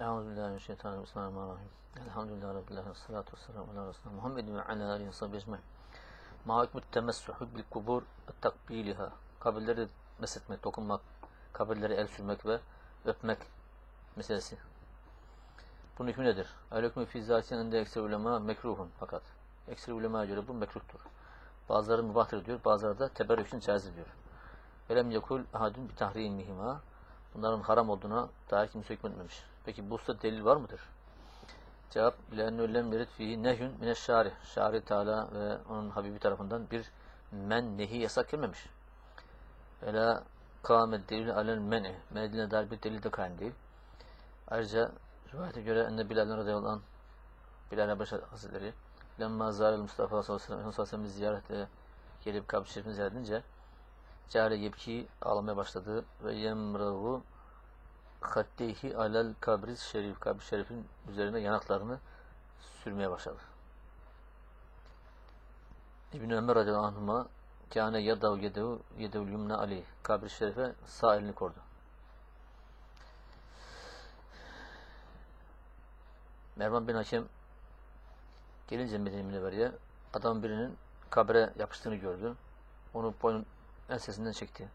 Euzubillahimineşşeytanirracim. Bismillahirrahmanirrahim. Elhamdülillahi Rabbil alemin. Salatu vesselamu ala Resulullah Muhammedin ve ala alihi ve sahbihi ecmaîn. Ma temessuhu bil kubur takbiliha. Kabirleri mesletmek, dokunmak, kabirlere el sürmek ve öpmek meselesi. Bunun hükmü nedir? El hükmü fi zâtiyen de ekser ulema mekruhun fakat. Ekser ulemaya göre bu mekruhtur. Bazıları mübahtır diyor, bazıları da teberrük için caiz diyor. Velem yekul ahadun bi tahriyin mihima. Bunların haram olduğuna dair kimse hükmetmemiş. Peki bu usta delil var mıdır? Cevap لَاَنُّ لَمْ يَرِدْ ف۪يهِ نَهْيٌ مِنَ الشَّارِ Şari Teala ve onun Habibi tarafından bir men, nehi yasak gelmemiş. Vela kâmet delil alel men'i. Men'ine dair bir delil de kayn değil. Ayrıca rivayete göre enne Bilal'den radıyallahu anh Bilal Habeşi Hazretleri Lemma zârel Mustafa sallallahu aleyhi ve sellem Efendimiz ziyarete gelip kabri şerifini ziyaret edince Cale yebki ağlamaya başladı ve yemrahu haddeyhi alel kabri şerif kabri şerifin üzerine yanaklarını sürmeye başladı. İbn Ömer radıyallahu anhuma kâne yadav yedev yedev yumne ali kabri şerife sağ elini koydu. Mervan bin Hakem gelince Medine Münevveri'ye adam birinin kabre yapıştığını gördü. Onu boynun ensesinden çekti.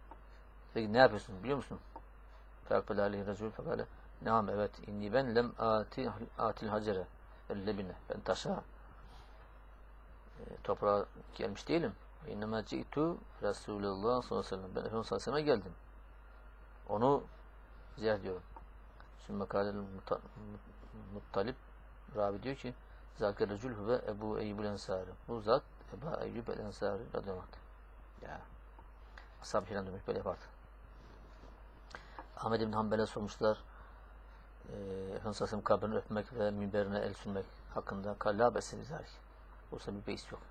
Peki ne yapıyorsun biliyor musun? Fekbel aleyhi rezul fekale Naam evet inni ben lem ati atil hacere ellebine ben taşa e, toprağa gelmiş değilim. İnnema ci'tu Resulullah sallallahu aleyhi ve sellem ben Efendimiz sallallahu aleyhi geldim. Onu ziyaret ediyorum. Sümme kâlel muttalip Rabi diyor ki Zâke recul ve Ebu Eyyubul Ensari. Bu zat Ebu Eyyub el Ensari radıyallahu anh. Ya. Ashab-ı böyle yapardı. Ahmed bin Hanbel'e sormuşlar. E, Efendimiz kabrini öpmek ve minberine el sürmek hakkında. Kalla besir zalik. Olsa bir beis yok.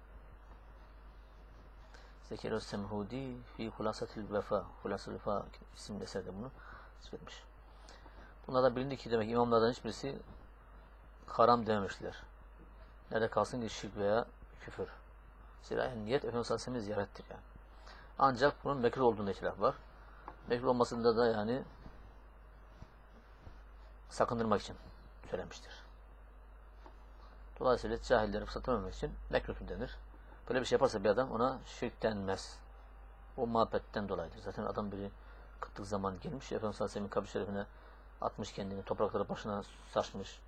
Zekeriya Semhudi fi Hulasatil Vefa. Hulasatil Vefa isimli eserde bunu zikretmiş. Bunlardan bilindi ki demek imamlardan hiçbirisi haram dememişler. Nerede kalsın ki şirk veya küfür. Zira en niyet Efendimiz Aleyhisselam'ı ziyarettir yani. Ancak bunun mekruh olduğunda itilaf var. Mekruh olmasında da yani sakındırmak için söylemiştir. Dolayısıyla cahilleri fırsatlamak için mekruh denir. Böyle bir şey yaparsa bir adam ona şirk denmez. O muhabbetten dolayıdır. Zaten adam biri kıtlık zaman gelmiş. Efendimiz Aleyhisselam'ın kabri şerifine atmış kendini. Toprakları başına saçmış.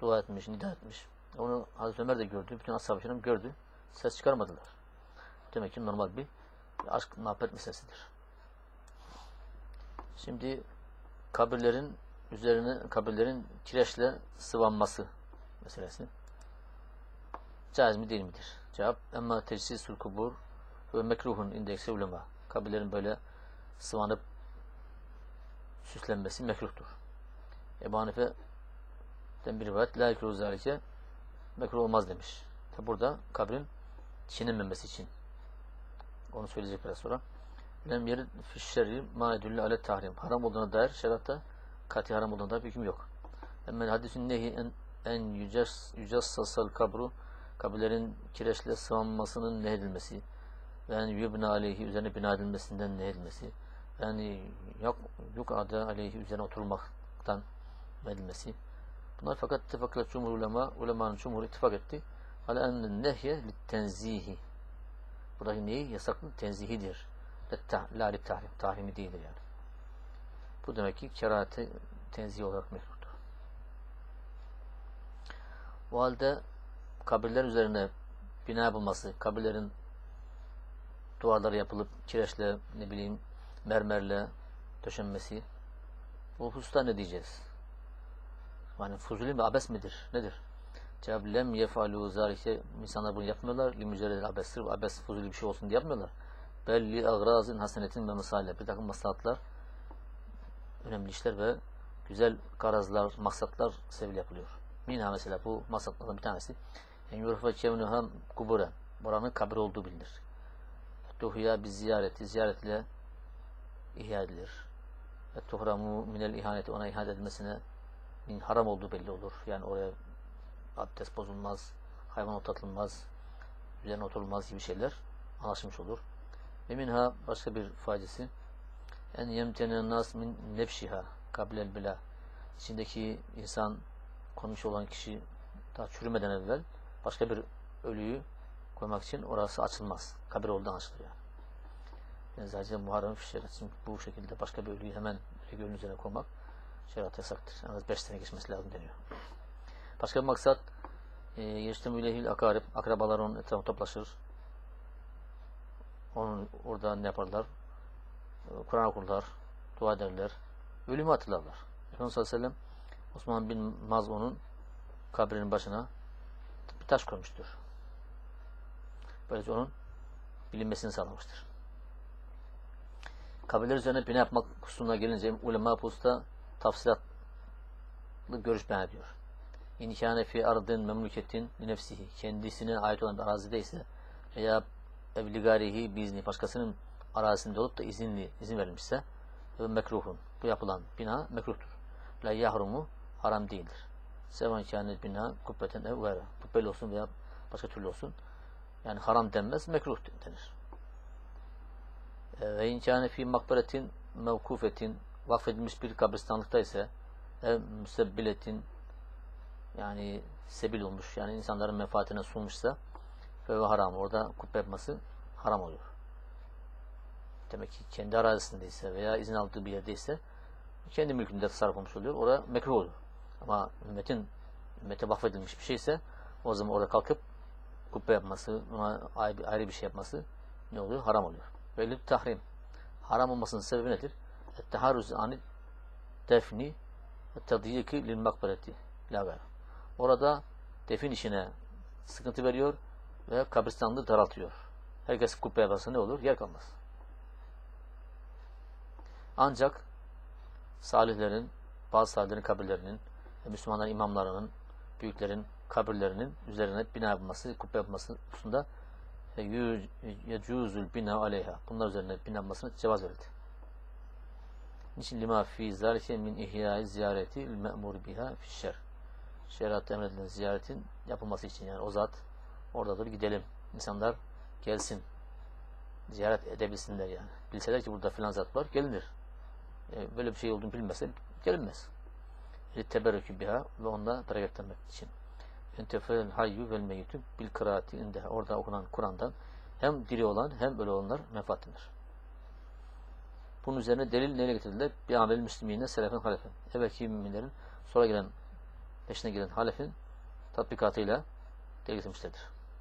Dua etmiş, nida etmiş. Onu Hazreti Ömer de gördü. Bütün ashab-ı gördü. Ses çıkarmadılar. Demek ki normal bir aşk muhabbet meselesidir. Şimdi kabirlerin üzerine kabirlerin kireçle sıvanması meselesi. Caiz mi değil midir? Cevap emma tecsisul kubur ve mekruhun indeksi ulema. Kabirlerin böyle sıvanıp süslenmesi mekruhtur. Ebu Hanife'den bir rivayet la yekruhu zalike mekruh olmaz demiş. Tabi burada kabrin çiğnenmemesi için onu söyleyecek biraz sonra. Lem yerid fişşerri ma edülle ale tahrim. Haram olduğuna dair şeriatta kati haram olduğuna dair bir hüküm yok. Hemen hadisin nehi en, en yücassasal kabru kabirlerin kireçle sıvanmasının nehyedilmesi yani yubna aleyhi üzerine bina edilmesinden nehyedilmesi yani yok, yok adı aleyhi üzerine oturmaktan edilmesi bunlar fakat ittifakla cumhur ulema ulemanın cumhur ittifak etti ala enne nehye littenzihi buradaki neyi? Yasaklı tenzihidir. La li tahrim. Tahrimi değildir yani. Bu demek ki kerahate tenzih olarak mekruhtur. O halde kabirler üzerine bina yapılması, kabirlerin duvarları yapılıp kireçle, ne bileyim, mermerle döşenmesi bu hususta ne diyeceğiz? Yani fuzuli mi, abes midir? Nedir? Cevap lem yefalu zalike insanlar bunu yapmıyorlar. Li mücerred abes sırf abes fuzuli bir şey olsun diye yapmıyorlar. Belli agrazın hasenetin ve misale bir takım maslahatlar önemli işler ve güzel garazlar, maksatlar sevil yapılıyor. Minha mesela bu maksatlardan bir tanesi. En yurfa kevnuha kubure. Buranın kabir olduğu bilinir. Tuhya bir ziyareti, ziyaretle ihya edilir. Ve tuhramu minel ihaneti ona ihanet edilmesine min haram olduğu belli olur. Yani oraya abdest bozulmaz, hayvan otlatılmaz, üzerine oturulmaz gibi şeyler anlaşılmış olur. Ve minha başka bir faydası en yemtenen nas min nefşiha kablel bila içindeki insan konmuş olan kişi daha çürümeden evvel başka bir ölüyü koymak için orası açılmaz. Kabir olduğundan açılıyor. Yani. Yani Muharrem şeriat için bu şekilde başka bir ölüyü hemen gölün üzerine koymak şeriat yasaktır. En az 5 sene geçmesi lazım deniyor. Başka bir maksat e, Yeştem ilehil akarib akrabalar onun etrafına toplaşır. Onun orada ne yaparlar? Kur'an okurlar, dua ederler. Ölümü hatırlarlar. Efendimiz sallallahu aleyhi ve sellem Osman bin Maz'un'un kabrinin başına bir taş koymuştur. Böylece onun bilinmesini sağlamıştır. Kabirler üzerine bina yapmak hususuna gelince ulema hususta tafsilatlı görüş beyan ediyor. İnkâne fi ardın memlüketin nefsihi kendisine ait olan bir arazide ise veya evligarihi bizni başkasının arazisinde olup da izinli izin verilmişse ve mekruhun bu yapılan bina mekruhtur. La yahrumu haram değildir. Sevan kânet bina kubbeten ev vera. Kubbeli olsun veya başka türlü olsun. Yani haram denmez, mekruh denir. Ve inkâne fi makberetin mevkufetin vakfedilmiş bir kabristanlıkta ise ev müsebbiletin yani sebil olmuş yani insanların menfaatine sunmuşsa ve haram orada kubbe yapması haram oluyor. Demek ki kendi arazisindeyse veya izin aldığı bir yerdeyse kendi mülkünde tasarruf olmuş oluyor. Orada mekruh oluyor. Ama ümmetin ümmete vakfedilmiş bir şeyse o zaman orada kalkıp kubbe yapması, ona ayrı bir şey yapması ne oluyor? Haram oluyor. Bir tahrim. Haram olmasının sebebi nedir? Etteharruz anil defni tadiyiki lil makbereti. Orada defin işine sıkıntı veriyor ve kabristanlığı daraltıyor. Herkes kubbe yaparsa ne olur? Yer kalmaz. Ancak salihlerin, bazı salihlerin kabirlerinin, Müslümanların imamlarının, büyüklerin kabirlerinin üzerine bina yapılması, kubbe yapılması hususunda yecuzul bina aleyha. Bunlar üzerine bina yapmasına cevaz verildi. Niçin lima fi zalike min ihyai ziyareti me'mur biha fi şer. Şeriatta emredilen ziyaretin yapılması için yani o zat oradadır gidelim. İnsanlar gelsin. Ziyaret edebilsinler yani. Bilseler ki burada filan zat var gelinir. E, böyle bir şey olduğunu bilmezse gelinmez. Teberrükü biha ve onda bereketlenmek için. Entefel hayyu vel meyyitü bil kıraati inde. Orada okunan Kur'an'dan hem diri olan hem ölü olanlar menfaatlenir. Bunun üzerine delil neyle getirdiler? Bir amel müslimine selefen halefen. Evvelki müminlerin sonra gelen peşine gelen halefin tatbikatıyla delil getirmişlerdir.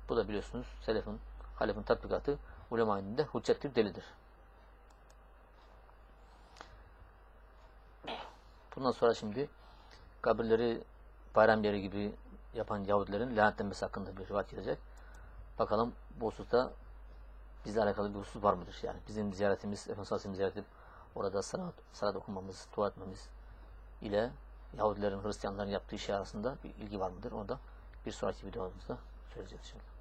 Bu da biliyorsunuz selefin, halefin tatbikatı ulema indinde hüccettir, delidir. Bundan sonra şimdi kabirleri bayram yeri gibi yapan Yahudilerin lanetlenmesi hakkında bir rivayet gelecek. Bakalım bu hususta bizle alakalı bir husus var mıdır? Yani bizim ziyaretimiz, Efendimiz Aleyhisselam ziyareti orada salat, salat okumamız, dua etmemiz ile Yahudilerin, Hristiyanların yaptığı şey arasında bir ilgi var mıdır? Onu da bir sonraki videomuzda söyleyeceğiz inşallah.